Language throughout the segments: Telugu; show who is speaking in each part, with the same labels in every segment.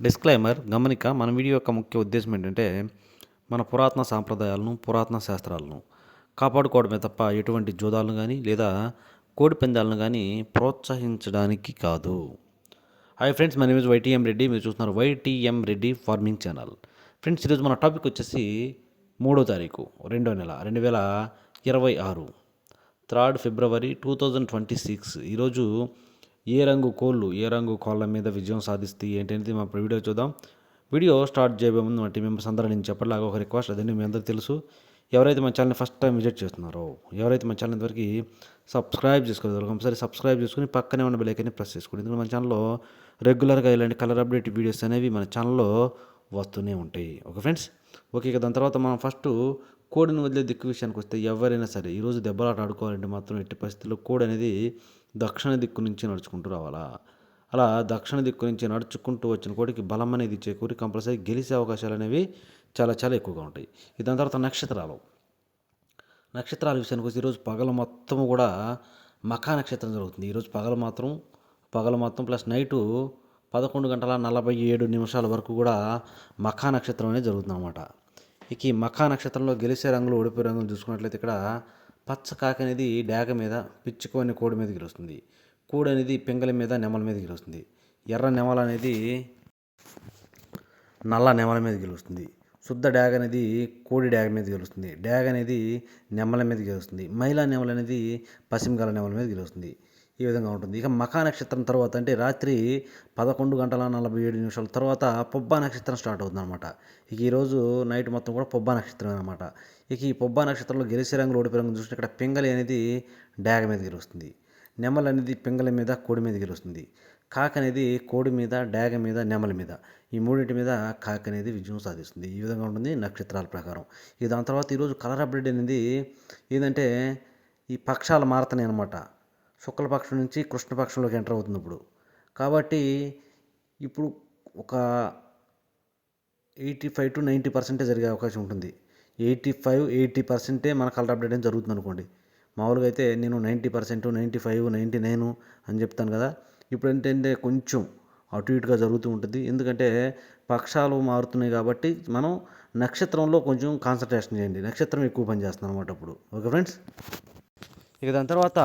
Speaker 1: డిస్క్లైమర్ గమనిక మన వీడియో యొక్క ముఖ్య ఉద్దేశం ఏంటంటే మన పురాతన సాంప్రదాయాలను పురాతన శాస్త్రాలను కాపాడుకోవడమే తప్ప ఎటువంటి జూదాలను కానీ లేదా కోడి పందాలను కానీ ప్రోత్సహించడానికి కాదు. హాయ్ ఫ్రెండ్స్ మన ఇమేజ్ వైటీఎం రెడ్డి మీరు చూస్తున్నారు YTM Reddy farming channel friends ఈరోజు మన టాపిక్ వచ్చేసి మూడో తారీఖు రెండో నెల రెండు వేల ఇరవై ఆరు third February two thousand twenty six. ఈరోజు ఏ రంగు కోళ్ళు ఏ రంగు కోళ్ళ మీద విజయం సాధిస్తాయి ఏంటనేది మా వీడియో చూద్దాం. వీడియో స్టార్ట్ చేయబోయే ముందు మా టీం మెంబర్స్ అందరూ నేను చెప్పట్లాగా ఒక రిక్వెస్ట్ అదండి మీ అందరూ తెలుసు. ఎవరైతే మా ఛానల్ని ఫస్ట్ టైం విజిట్ చేస్తున్నారో ఎవరైతే మా ఛానల్ ఇంతవరకు సబ్స్క్రైబ్ చేసుకోలేదు ఒకసారి సబ్స్క్రైబ్ చేసుకుని పక్కనే ఉన్న బెలైకని ప్రెస్ చేసుకోండి. ఎందుకంటే మన ఛానల్లో రెగ్యులర్గా ఇలాంటి కలర్ అప్డేట్ వీడియోస్ అనేవి మన ఛానల్లో వస్తూనే ఉంటాయి. ఓకే ఫ్రెండ్స్ ఓకే ఇక దాని తర్వాత మనం ఫస్ట్ కోడిని వదిలే దిక్కు విషయానికి వస్తే ఎవరైనా సరే ఈరోజు దెబ్బలాట ఆడుకోవాలంటే మాత్రం ఎట్టి పరిస్థితుల్లో కోడి అనేది దక్షిణ దిక్కు నుంచి నడుచుకుంటూ రావాలా? అలా దక్షిణ దిక్కు నుంచి నడుచుకుంటూ వచ్చిన కోడికి బలం అనేది చేకూరి కంపల్సరీ గెలిచే అవకాశాలు అనేవి చాలా చాలా ఎక్కువగా ఉంటాయి. ఇది దాని తర్వాత నక్షత్రాలు. నక్షత్రాల విషయానికి వచ్చి ఈరోజు పగలు మొత్తం కూడా మఖా నక్షత్రం జరుగుతుంది. ఈరోజు పగలు మాత్రం పగలు మొత్తం ప్లస్ నైటు పదకొండు గంటల నలభై ఏడు నిమిషాల వరకు కూడా మఖా నక్షత్రం అనేది జరుగుతుంది అనమాట ఇక ఈ మఖా నక్షత్రంలో గెలిచే రంగులు ఓడిపోయే రంగులు చూసుకున్నట్లయితే ఇక్కడ పచ్చ కాకి అనేది డాగ మీద పిచ్చుకోని కోడి మీద గెలుస్తుంది. కోడి అనేది పింగళి మీద నెమల మీద గెలుస్తుంది. ఎర్ర నెమల అనేది నల్ల నెమల మీద గెలుస్తుంది. శుద్ధ డ్యాగ్ అనేది కోడి డ్యాగ్ మీద గెలుస్తుంది. డ్యాగ్ అనేది నెమల మీద గెలుస్తుంది. మహిళా నెమల అనేది పశ్చిమగల నెమల మీద గెలుస్తుంది. ఈ విధంగా ఉంటుంది. ఇక మఖా నక్షత్రం తర్వాత అంటే రాత్రి పదకొండు గంటల నలభై ఏడు నిమిషాల తర్వాత పొబ్బా నక్షత్రం స్టార్ట్ అవుతుంది అనమాట ఇక ఈరోజు నైట్ మొత్తం కూడా పొబ్బా నక్షత్రం అనమాట ఇక ఈ పొబ్బా నక్షత్రంలో గెలిసే రంగులు ఓడిపోయే రంగులు చూస్తే ఇక్కడ పింగళి అనేది డ్యాగ మీద గెలుస్తుంది. నెమలి అనేది పింగళి మీద కోడి మీద గెలుస్తుంది. కాక అనేది కోడి మీద డ్యాగ మీద నెమలి మీద. ఈ మూడింటి మీద కాక అనేది విజయం సాధిస్తుంది. ఈ విధంగా ఉంటుంది నక్షత్రాల ప్రకారం. ఇక దాని తర్వాత ఈరోజు కలర్ అప్డేట్ అనేది ఏంటంటే ఈ పక్షాలు మారుతున్నాయి అనమాట శుక్లపక్షం నుంచి కృష్ణపక్షంలోకి ఎంటర్ అవుతుంది ఇప్పుడు కాబట్టి ఇప్పుడు ఒక ఎయిటీ ఫైవ్ టు నైంటీ పర్సెంటే జరిగే అవకాశం ఉంటుంది. ఎయిటీ ఫైవ్ ఎయిటీ పర్సెంటే మన కలర్ అప్డేట్ అనేది జరుగుతుంది అనుకోండి మామూలుగా అయితే నేను ninety percent ninety five ninety nine అని చెప్తాను కదా. ఇప్పుడు ఏంటంటే కొంచెం అటు ఇటుగా జరుగుతూ ఉంటుంది. ఎందుకంటే పక్షాలు మారుతున్నాయి కాబట్టి మనం నక్షత్రంలో కొంచెం కాన్సన్ట్రేషన్ చేయండి. నక్షత్రం ఎక్కువ పనిచేస్తుంది అనమాట అప్పుడు. Okay friends? ఇక దాని తర్వాత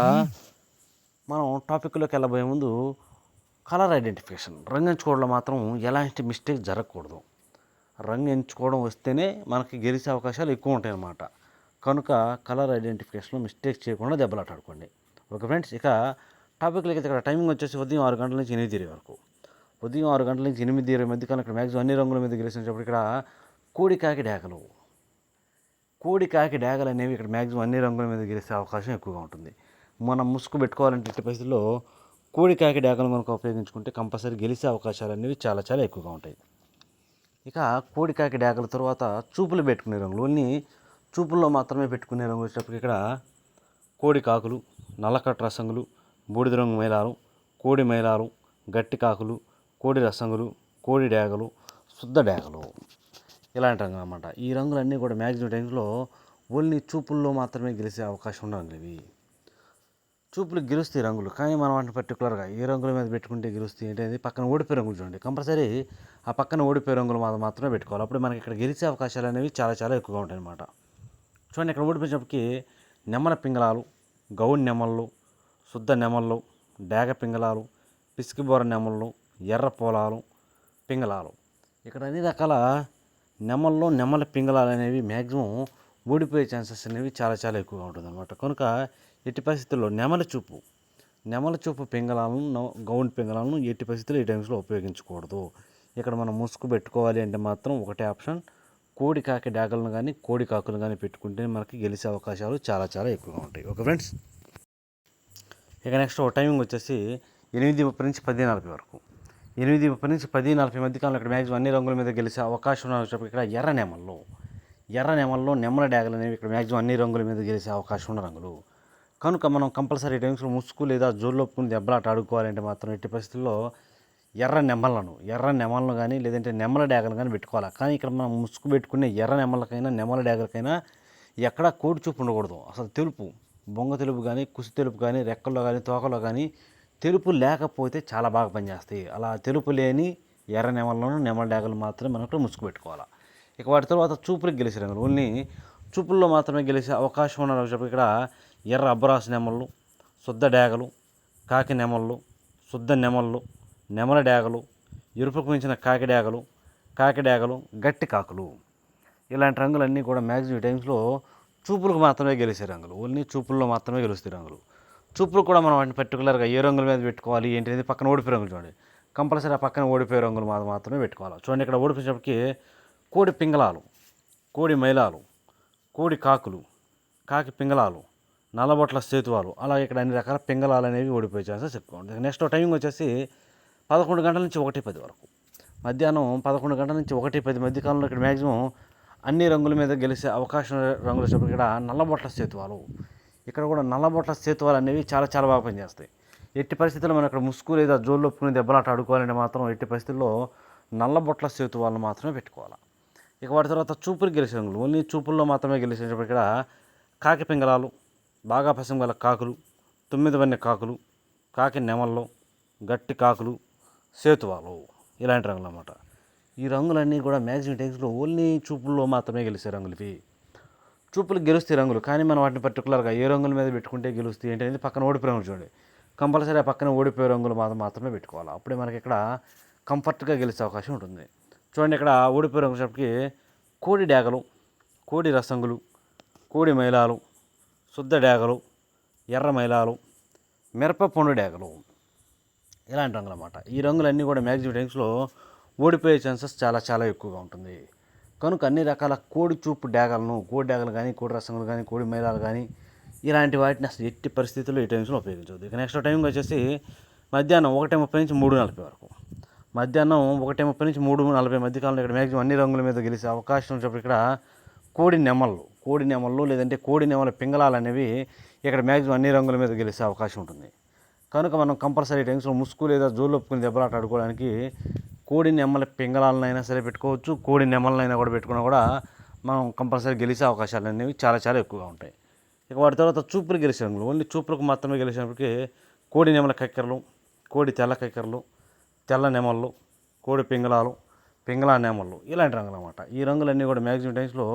Speaker 1: మనం టాపిక్లోకి వెళ్ళబోయే ముందు కలర్ ఐడెంటిఫికేషన్. రంగు ఎంచుకోవడంలో మాత్రం ఎలాంటి మిస్టేక్ జరగకూడదు. రంగు ఎంచుకోవడం వస్తేనే మనకి గెలిచే అవకాశాలు ఎక్కువ ఉంటాయి అన్నమాట కనుక కలర్ ఐడెంటిఫికేషన్లో మిస్టేక్ చేయకుండా దెబ్బలాటాడుకోండి. ఓకే ఫ్రెండ్స్ ఇక టాపిక్లకి ఇక్కడ టైమింగ్ వచ్చేసి ఉదయం ఆరు గంటల నుంచి ఎనిమిది ఇరవై వరకు. ఉదయం ఆరు గంటల నుంచి ఎనిమిది ఇరవై మధ్య కానీ ఇక్కడ మ్యాక్సిమం అన్ని రంగుల మీద గెలిచినప్పుడు ఇక్కడ కోడికాకి డేగలు కోడికాకి డేగలు అనేవి ఇక్కడ మ్యాక్సిమం అన్ని రంగుల మీద గెలిచే అవకాశం ఎక్కువగా ఉంటుంది. మనం ముసుగు పెట్టుకోవాలంటే ఇట్టి పరిస్థితుల్లో కోడికాకి డేగలు కనుక ఉపయోగించుకుంటే కంపల్సరీ గెలిచే అవకాశాలు అనేవి చాలా చాలా ఎక్కువగా ఉంటాయి. ఇక కోడికాకి డాకల తర్వాత చూపులు పెట్టుకునే రంగులు. ఓన్లీ చూపుల్లో మాత్రమే పెట్టుకునే రంగు వచ్చేటప్పటికి ఇక్కడ కోడి కాకులు నల్లకట్ట రసంగులు బూడిద రంగు మైలాలు కోడి మైలాలు గట్టి కాకులు కోడి రసంగులు కోడి డాగలు శుద్ధ డేగలు. ఇలాంటి రంగులు అనమాట ఈ రంగులన్నీ కూడా మ్యాక్సిమం టైంలో ఓన్లీ చూపుల్లో మాత్రమే గెలిచే అవకాశం ఉన్న రంగులు ఇవి. చూపులు గెలుస్తాయి రంగులు. కానీ మనం వాటిని పర్టికులర్గా ఏ రంగుల మీద పెట్టుకుంటే గెలుస్తాయి. ఏంటనేది పక్కన ఓడిపోయే రంగులు చూడండి. కంపల్సరీ ఆ పక్కన ఓడిపోయే రంగులు మాత్రం మాత్రమే పెట్టుకోవాలి. అప్పుడు మనకి ఇక్కడ గెలిచే అవకాశాలు అనేవి చాలా చాలా ఎక్కువగా ఉంటాయి అన్నమాట. చూడండి ఇక్కడ ఓడిపోయినప్పటికీ నెమ్మల పింగళాలు గౌడ్ నెమళ్ళు శుద్ధ నెమళ్ళు డేగ పింగళాలు పిసికిబోర నెమళ్ళు ఎర్ర పొలాలు పింగళాలు. ఇక్కడ అన్ని రకాల నెమల్లో నెమల పింగళాలు అనేవి మ్యాక్సిమం ఊడిపోయే ఛాన్సెస్ అనేవి చాలా చాలా ఎక్కువగా ఉంటుంది అనమాట కనుక ఎట్టి పరిస్థితుల్లో నెమల చూపు నెమల చూపు పింగళాలను గౌండ్ పింగళాలను ఎట్టి పరిస్థితుల్లో ఈ టైమ్స్లో ఉపయోగించకూడదు. ఇక్కడ మనం ముసుగు పెట్టుకోవాలి అంటే మాత్రం ఒకటే ఆప్షన్. కోడి కాకి డాగలను కానీ కోడి కాకులు కానీ పెట్టుకుంటే మనకి గెలిచే అవకాశాలు చాలా చాలా ఎక్కువగా ఉంటాయి. Okay friends? ఇక నెక్స్ట్ టైమింగ్ వచ్చేసి ఎనిమిది ముప్పై నుంచి పది నలభై వరకు. ఎనిమిది ముప్పై నుంచి పది నలభై మధ్య కాలంలో ఇక్కడ మ్యాక్సిమం అన్ని రంగుల మీద గెలిచే అవకాశం ఉన్నప్పుడు ఇక్కడ ఎర్ర నెమల్లో ఎర్ర నెమల్లో నెమ్మల డ్యాగలు అనేవి ఇక్కడ మ్యాక్సిమం అన్ని రంగుల మీద గెలిచే అవకాశం ఉన్న రంగులు. కనుక మనం కంపల్సరీ టైమ్స్లో ముసుగు లేదా జోళ్ళొప్పుకుని దెబ్బలాట ఆడుకోవాలంటే మాత్రం ఎట్టి పరిస్థితుల్లో ఎర్ర నెమలను ఎర్ర నెమలను కానీ లేదంటే నెమల డ్యాగలు కానీ పెట్టుకోవాలి? కానీ ఇక్కడ మనం ముసుగు పెట్టుకునే ఎర్ర నెమలకైనా నెమల డ్యాగలకైనా ఎక్కడా కోడి చూపు ఉండకూడదు. అసలు తెలుపు బొంగ తెలుపు కానీ కుసి తెలుపు కానీ రెక్కల్లో కానీ తోకలో కానీ తెలుపు లేకపోతే చాలా బాగా పనిచేస్తాయి. అలా తెలుపు లేని ఎర్ర నెమలను నెమల డ్యాగలు మాత్రమే మనం ఇక్కడ ముసుగు పెట్టుకోవాలి? ఇక వాటి తర్వాత చూపులకు గెలిచే ఓన్లీ చూపుల్లో మాత్రమే గెలిచే అవకాశం ఉన్న రంగులు ఇక్కడ ఎర్ర అబ్బరాసు నెమళ్ళు శుద్ధ డేగలు కాకి నెమళ్ళు శుద్ధ నెమళ్ళు నెమల డేగలు ఎరుపుకు మించిన కాకి డేగలు కాకి డేగలు గట్టి కాకులు. ఇలాంటి రంగులన్నీ కూడా మ్యాక్సిమం టైమ్స్లో చూపులకు మాత్రమే గెలిచే రంగులు. ఓన్లీ చూపుల్లో మాత్రమే గెలుస్తాయి రంగులు. చూపులు కూడా మనం వాటిని పర్టికులర్గా ఏ రంగుల మీద పెట్టుకోవాలి ఏంటి అనేది పక్కన ఓడిపోయే రంగులు చూడండి. కంపల్సరీ ఆ పక్కన ఓడిపోయే రంగులు మాత్రమే పెట్టుకోవాలి. చూడండి ఇక్కడ ఓడిపోయేటప్పటికి కోడి పింగళాలు కోడి మైలాలు కోడి కాకులు కాకి పింగళాలు నల్లబొట్ల సేతువాలు అలా ఇక్కడ అన్ని రకాల పింగళాలు అనేవి ఓడిపోయే ఛాన్సెస్ ఎక్కువ ఉంటుంది నెక్స్ట్ టైమింగ్ వచ్చేసి పదకొండు గంటల నుంచి ఒకటి పది వరకు. మధ్యాహ్నం పదకొండు గంటల నుంచి ఒకటి పది మధ్య కాలంలో ఇక్కడ మ్యాక్సిమం అన్ని రంగుల మీద గెలిచే అవకాశం రంగులు వచ్చేటప్పుడు ఇక్కడ నల్లబొట్ల సేతువాలు. ఇక్కడ కూడా నల్లబొట్ల సేతువాలు అనేవి చాలా చాలా బాగా పనిచేస్తాయి. ఎట్టి పరిస్థితుల్లో మనం ఇక్కడ ముసుగు లేదా జోలు ఒప్పుకుని దెబ్బలాట ఆడుకోవాలంటే మాత్రం ఎట్టి పరిస్థితుల్లో నల్లబొట్ల సేతువాలను మాత్రమే పెట్టుకోవాలి. ఇక వాటి తర్వాత చూపులు గెలిచే రంగులు ఓన్లీ చూపుల్లో మాత్రమే గెలిచినప్పుడు ఇక్కడ కాకి పింగళాలు బాగా పసం గల కాకులు తొమ్మిది వన్నె కాకులు కాకి నెమళ్ళు గట్టి కాకులు సేతువాలు ఇలాంటి రంగులు అన్నమాట. ఈ రంగులన్నీ కూడా మ్యాక్సిమం టైమ్స్లో ఓన్లీ చూపుల్లో మాత్రమే గెలిచే రంగులు ఇవి. చూపులు గెలుస్తాయి రంగులు కానీ మనం వాటిని పర్టికులర్గా ఏ రంగుల మీద పెట్టుకుంటే గెలుస్తాయి ఏంటి అనేది పక్కన ఓడిపోయే రంగులు చూడండి. కంపల్సరీ ఆ పక్కన ఓడిపోయే రంగులు మాత్రం మాత్రమే పెట్టుకోవాలి. అప్పుడే మనకి ఇక్కడ కంఫర్ట్గా గెలిచే అవకాశం ఉంటుంది. చూడండి ఇక్కడ ఓడిపోయే రంగు కోడి డేగలు కోడి రసంగులు కోడి మైలాలు శుద్ధ డేగలు ఎర్ర మైలాలు మిరప పండు డేగలు ఇలాంటి రంగులు అన్నమాట. ఈ రంగులన్నీ కూడా మ్యాక్సిమం టైమ్స్లో ఓడిపోయే ఛాన్సెస్ చాలా చాలా ఎక్కువగా ఉంటుంది. కనుక అన్ని రకాల కోడి చూపు డేగలను కోడి డేగలు కానీ కోడి రసములు కానీ కోడి మైలాలు కానీ ఇలాంటి వాటిని అసలు ఎట్టి పరిస్థితుల్లో ఈ టైమ్స్లో ఉపయోగించవద్దు. ఇక నెక్స్ట్ టైం వచ్చేసి మధ్యాహ్నం ఒకటి ముప్పై నుంచి మూడు నలభై వరకు. మధ్యాహ్నం ఒకటి ముప్పై నుంచి మూడు నలభై మధ్య కాలంలో ఇక్కడ మ్యాక్సిమం అన్ని రంగుల మీద గెలిచే అవకాశం ఉన్నప్పుడు ఇక్కడ కోడి నెమళ్ళు కోడి నెమళ్ళు లేదంటే కోడి నెమల పింగళాలు అనేవి ఇక్కడ మ్యాక్సిమం అన్ని రంగుల మీద గెలిచే అవకాశం ఉంటుంది. కనుక మనం కంపల్సరీ టైమ్స్లో ముసుగు లేదా జోలు ఒప్పుకుని దెబ్బలాట ఆడుకోవడానికి కోడి నెమ్మల పింగళాలనైనా సరే పెట్టుకోవచ్చు. కోడి నెమ్మలనైనా కూడా పెట్టుకున్నా కూడా మనం కంపల్సరీ గెలిచే అవకాశాలు అనేవి చాలా చాలా ఎక్కువగా ఉంటాయి. ఇక వాటి తర్వాత చూపులు గెలిచే రంగులు. ఓన్లీ చూపులకు మాత్రమే గెలిచినప్పటికీ కోడి నెమల కక్కెరలు కోడి తెల్ల కక్కెరలు తెల్ల నెమళ్ళు కోడి పింగళాలు పింగళా నెమళ్ళు ఇలాంటి రంగులు అనమాట ఈ రంగులన్నీ కూడా మ్యాక్సిమం టైమ్స్లో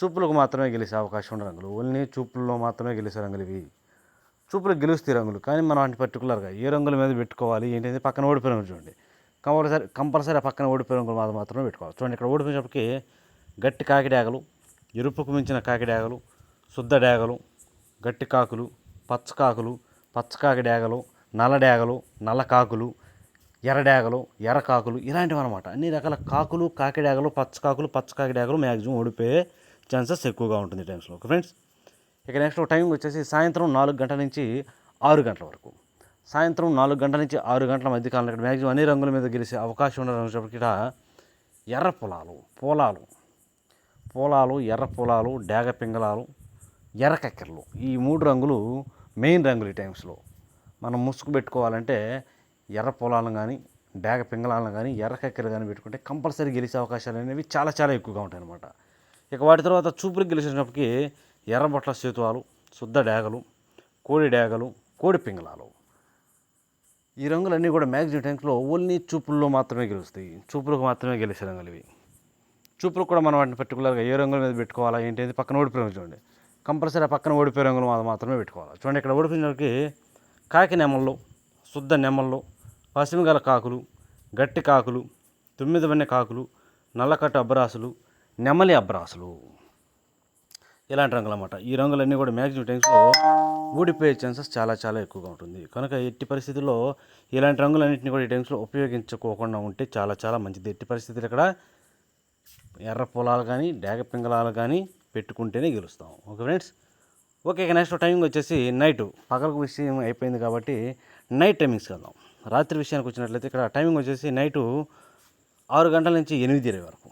Speaker 1: చూపులకు మాత్రమే గెలిచే అవకాశం ఉన్న రంగులు. ఓన్లీ చూపుల్లో మాత్రమే గెలిచే రంగులు ఇవి. చూపులు గెలుస్తాయి రంగులు కానీ మనం అంటే పర్టికులర్గా ఏ రంగుల మీద పెట్టుకోవాలి ఏంటంటే పక్కన ఓడిపోయిన రంగులు చూడండి. కంపల్సరీ కంపల్సరీ పక్కన ఓడిపోయిన రంగులు మాత్రం మాత్రమే పెట్టుకోవాలి. చూడండి ఇక్కడ ఓడిపోయినప్పటికీ గట్టి కాకిడాగలు ఎరుపుకు మించిన కాకిడాగలు శుద్ధ డాగలు గట్టి కాకులు పచ్చ కాకులు పచ్చ డాగలు నల్ల డాగలు నల్ల కాకులు ఎర్ర ఎర్రకాకులు ఇలాంటివి అనమాట అన్ని రకాల కాకులు కాకిడాగలు పచ్చకాకులు పచ్చ కాకులు పచ్చ మ్యాక్సిమం ఓడిపోయే ఛాన్సెస్ ఎక్కువగా ఉంటుంది ఈ టైమ్స్లో. ఓకే ఫ్రెండ్స్ ఇక నెక్స్ట్ టైం వచ్చేసి సాయంత్రం నాలుగు గంటల నుంచి ఆరు గంటల వరకు. సాయంత్రం నాలుగు గంటల నుంచి ఆరు గంటల మధ్య కాలంలో ఇక్కడ మ్యాక్సిమం అన్ని రంగుల మీద గెలిచే అవకాశం ఉన్న ఇక్కడ ఎర్ర పొలాలు పొలాలు పొలాలు ఎర్ర పొలాలు డేగ పింగళాలు ఎర్ర కక్కెరలు ఈ మూడు రంగులు మెయిన్ రంగులు ఈ టైమ్స్లో. మనం ముసుగు పెట్టుకోవాలంటే ఎర్ర పొలాలను కానీ డేగ పింగళాలను కానీ ఎర్ర కక్కెలు కానీ పెట్టుకుంటే కంపల్సరీ గెలిచే అవకాశాలు అనేవి చాలా చాలా ఎక్కువగా ఉంటాయి అన్నమాట ఇక వాటి తర్వాత చూపులకు గెలిచినప్పటికి ఎర్రబొట్ల సేతువాలు శుద్ధ డేగలు కోడి డేగలు కోడి పింగళాలు. ఈ రంగులన్నీ కూడా మ్యాక్సిమం టైమ్స్లో ఓన్లీ చూపుల్లో మాత్రమే గెలుస్తాయి. చూపులకు మాత్రమే గెలిచే రంగులు ఇవి. చూపులకు కూడా మనం వాటిని పర్టికులర్గా ఏ రంగుల మీద పెట్టుకోవాలా ఏంటి అనేది పక్కన ఓడిపోయే చూడండి. కంపల్సరీ ఆ పక్కన ఓడిపోయే రంగులు మాత్రమే పెట్టుకోవాలి. చూడండి ఇక్కడ ఓడిపోయినకి కాకి నెమళ్ళు శుద్ధ నెమళ్ళు పసిమిగల కాకులు గట్టి కాకులు తొమ్మిది వన్నె కాకులు నల్లకట్టు అబ్బరాసులు నెమలి అబ్బరాసులు. ఇలాంటి రంగులు అన్నమాట ఈ రంగులన్నీ కూడా మ్యాక్సిమం టైమ్స్లో ఊడిపోయే ఛాన్సెస్ చాలా చాలా ఎక్కువగా ఉంటుంది. కనుక ఎట్టి పరిస్థితుల్లో ఇలాంటి రంగులన్నింటినీ కూడా ఈ టైమ్స్లో ఉపయోగించుకోకుండా ఉంటే చాలా చాలా మంచిది. ఎట్టి పరిస్థితులు ఇక్కడ ఎర్ర పొలాలు కానీ డేగ పింగళాలు కానీ పెట్టుకుంటేనే గెలుస్తాం. Okay friends? ఓకే ఇక నెక్స్ట్ టైమింగ్ వచ్చేసి నైట్. పగలకు విషయం అయిపోయింది కాబట్టి నైట్ టైమింగ్స్కి వెళ్దాం. రాత్రి విషయానికి వచ్చినట్లయితే ఇక్కడ టైమింగ్ వచ్చేసి నైటు ఆరు గంటల నుంచి ఎనిమిది ఇరవై వరకు.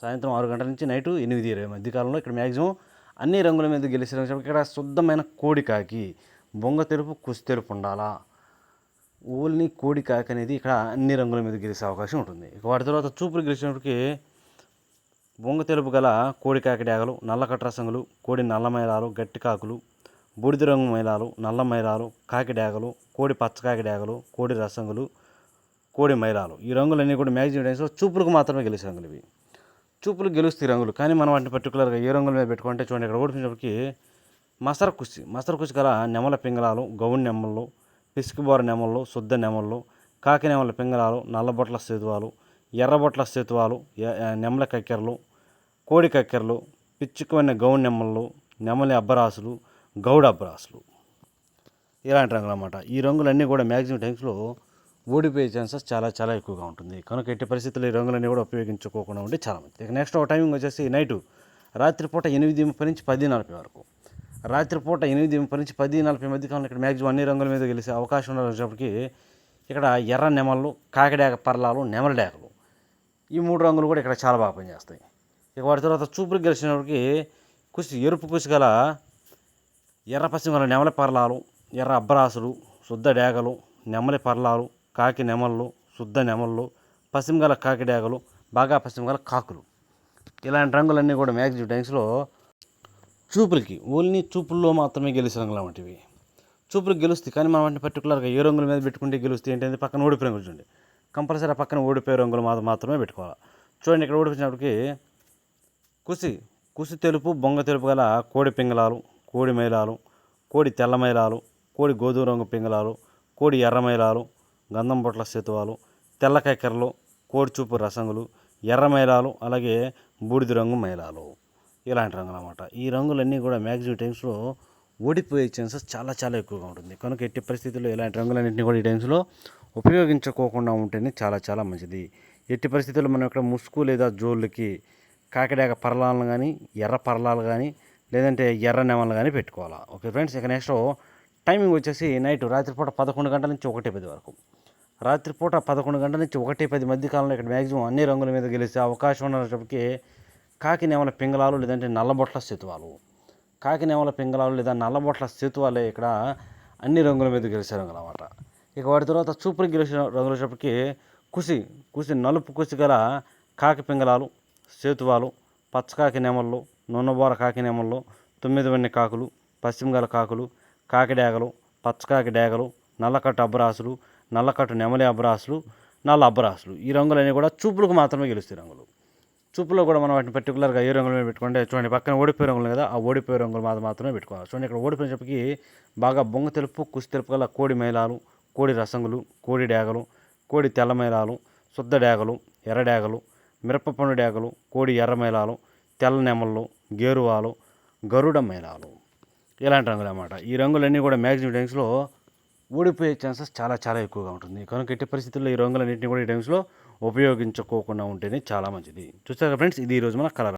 Speaker 1: సాయంత్రం ఆరు గంటల నుంచి నైటు ఎనిమిది ఇరవై మధ్యకాలంలో ఇక్కడ మ్యాక్సిమం అన్ని రంగుల మీద గెలిచిన ఇక్కడ శుద్ధమైన కోడి కాకి బొంగ తెలుపు కుసి తెలుపు ఉండాలా? ఓల్ని కోడి కాకి అనేది ఇక్కడ అన్ని రంగుల మీద గెలిచే అవకాశం ఉంటుంది. ఇక వాటి తర్వాత చూపులు గెలిచినప్పటికీ బొంగ తెలుపు గల కోడి కాకి డాగలు నల్ల కట్రసంగులు కోడి నల్ల మైలాలు గట్టి కాకులు బూడిద రంగు మైలాలు నల్ల మైలాలు కాకిడాగలు కోడి పచ్చ కోడి రసంగులు కోడి మైలాలు. ఈ రంగులన్నీ కూడా మ్యాక్సిమం టైమ్స్లో చూపులకు మాత్రమే గెలిచే రంగులు ఇవి. చూపులు గెలుస్తాయి రంగులు. కానీ మనం వాటిని పర్టికులర్గా ఏ రంగుల మీద పెట్టుకుంటే చూడండి ఇక్కడ ఓడిపించినప్పటికీ మసర కుసి మసర కుసి గల నెమల పింగళాలు గౌన్ నెమళ్ళు పిసికిబోర నెమళ్ళు శుద్ధ నెమళ్ళు కాకి నెమల పింగళాలు నల్లబొట్ల సేతువాలు ఎర్రబొట్ల సేతువాలు నెమల కక్కెరలు కోడి కక్కెరలు పిచ్చుకున్న గౌన్ నెమళ్ళు నెమలి అబ్బరాసులు గౌడ బ్రాస్లు ఇలాంటి రంగులు అనమాట ఈ రంగులన్నీ కూడా మ్యాక్సిమం టైమ్స్లో ఓడిపోయే ఛాన్సెస్ చాలా చాలా ఎక్కువగా ఉంటుంది. కనుక ఎట్టి పరిస్థితుల్లో ఈ రంగులన్నీ కూడా ఉపయోగించుకోకుండా ఉంటే చాలా మంచిది. ఇక నెక్స్ట్ ఒక టైమింగ్ వచ్చేసి నైటు రాత్రిపూట ఎనిమిది ముప్పై నుంచి పది నలభై వరకు. రాత్రిపూట ఎనిమిది ముప్పై నుంచి పది నలభై మధ్య కాలంలో ఇక్కడ మ్యాక్సిమం అన్ని రంగుల మీద గెలిసే అవకాశం ఉన్నప్పటికీ ఇక్కడ ఎర్ర నెమళ్ళు కాకిడాక పర్లాలు నెమల డేకలు. ఈ మూడు రంగులు కూడా ఇక్కడ చాలా బాగా పనిచేస్తాయి. ఇక వాటి తర్వాత చూపులు గెలిచినప్పటికీ కుసి ఎరుపు కుసి గల ఎర్ర పశ్చిమ నెమలి పర్లాలు ఎర్ర అబ్బరాసులు శుద్ధ డేగలు నెమలి పర్లాలు కాకి నెమళ్ళు శుద్ధ నెమళ్ళు పశ్చిమ గల కాకి డేగలు బాగా పశ్చిమ గల కాకులు. ఇలాంటి రంగులన్నీ కూడా మ్యాక్సిమం టైమ్స్లో చూపులకి ఓన్లీ చూపుల్లో మాత్రమే గెలిచే రంగులు వంటివి చూపులు గెలుస్తాయి కానీ మనం అంటే పర్టికులర్గా ఏ రంగుల మీద పెట్టుకుంటే గెలుస్తాయి ఏంటంటే పక్కన ఓడిపోయి రంగులు చూడండి. కంపల్సరీ పక్కన ఓడిపోయే రంగులు మాత్రం మాత్రమే పెట్టుకోవాలి. చూడండి ఇక్కడ ఓడిపించినప్పటికీ కుసి కుసి తెలుపు బొంగ తెలుపు గల కోడి పింగళాలు కోడి మైలాలు కోడి తెల్ల మైలాలు కోడి గోధుమ రంగు పింగళాలు కోడి ఎర్ర మైలాలు గంధం బొట్ల సేతువాలు తెల్ల కక్కెరలు కోడిచూపు రసంగులు ఎర్ర మైలాలు అలాగే బూడిద రంగు మైలాలు. ఇలాంటి రంగులు అన్నమాట. ఈ రంగులన్నీ కూడా మ్యాక్సిమం టైమ్స్లో ఓడిపోయే ఛాన్సెస్ చాలా చాలా ఎక్కువగా ఉంటుంది. కనుక ఎట్టి పరిస్థితుల్లో ఇలాంటి రంగులన్నింటినీ కూడా ఈ టైమ్స్లో ఉపయోగించుకోకుండా ఉంటేనే చాలా చాలా మంచిది. ఎట్టి పరిస్థితుల్లో మనం ఇక్కడ ముసుగు లేదా జోళ్ళకి కాకిడాక పరలాలను కానీ ఎర్ర పరలాలు కానీ లేదంటే ఎర్ర నెమలు కానీ పెట్టుకోవాలా. ఓకే ఫ్రెండ్స్ ఇక నెక్స్ట్ టైమింగ్ వచ్చేసి నైట్ రాత్రిపూట పదకొండు గంటల నుంచి ఒకటి పది వరకు. రాత్రిపూట పదకొండు గంటల నుంచి ఒకటి పది మధ్య కాలంలో ఇక్కడ మ్యాక్సిమం అన్ని రంగుల మీద గెలిచే అవకాశం ఉన్నప్పటికీ కాకి నెమల పింగళాలు లేదంటే నల్లబొట్ల సేతువాలు. కాకి నెమల పింగళాలు లేదా నల్లబొట్ల సేతువాలే ఇక్కడ అన్ని రంగుల మీద గెలిచే రంగులు అన్నమాట. ఇక వాటి తర్వాత చూపులు గెలిచిన రంగులు వచ్చేటప్పటికి కుసి కుసి నలుపు కుసి గల కాకి పింగళాలు సేతువాలు పచ్చకాకి నెమళ్ళు నున్నబోర కాకి నెమళ్ళు తొమ్మిది వన్ని కాకులు పశ్చిమ గల కాకులు కాకిడేగలు పచ్చకాకి డేగలు నల్లకట్టు అబ్బరాసులు నల్లకట్టు నెమలి అబ్బరాసులు నల్ల అబ్బరాసులు. ఈ రంగులన్నీ కూడా చూపులకు మాత్రమే గెలుస్తాయి రంగులు. చూపులో కూడా మనం వాటిని పర్టికులర్గా ఏ రంగులు పెట్టుకుంటే చూడండి పక్కన ఓడిపోయే రంగులు కదా ఆ ఓడిపోయే రంగులు మాత్రం మాత్రమే పెట్టుకోవాలి. చూడండి ఇక్కడ ఓడిపోయినప్పటికీ బాగా బొంగ తెలుపు కుసి తెలుపు గల కోడి మైలాలు కోడి రసంగులు కోడి డేగలు కోడి తెల్ల మైలాలు శుద్ధ డేగలు ఎర్ర డేగలు మిరపపండు డేగలు కోడి ఎర్ర మైలాలు తెల్ల నెమళ్ళు గేరువాలు గరుడ మేళాలు ఇలాంటి రంగులు అన్నమాట. ఈ రంగులన్నీ కూడా మ్యాక్సిమం టైమ్స్లో ఓడిపోయే ఛాన్సెస్ చాలా చాలా ఎక్కువగా ఉంటుంది. కనుక ఎట్టి పరిస్థితుల్లో ఈ రంగులన్నింటినీ కూడా ఈ టైమ్స్లో ఉపయోగించుకోకుండా ఉంటేనే చాలా మంచిది. చూసారా ఫ్రెండ్స్ ఇది ఈరోజు మన కలర్.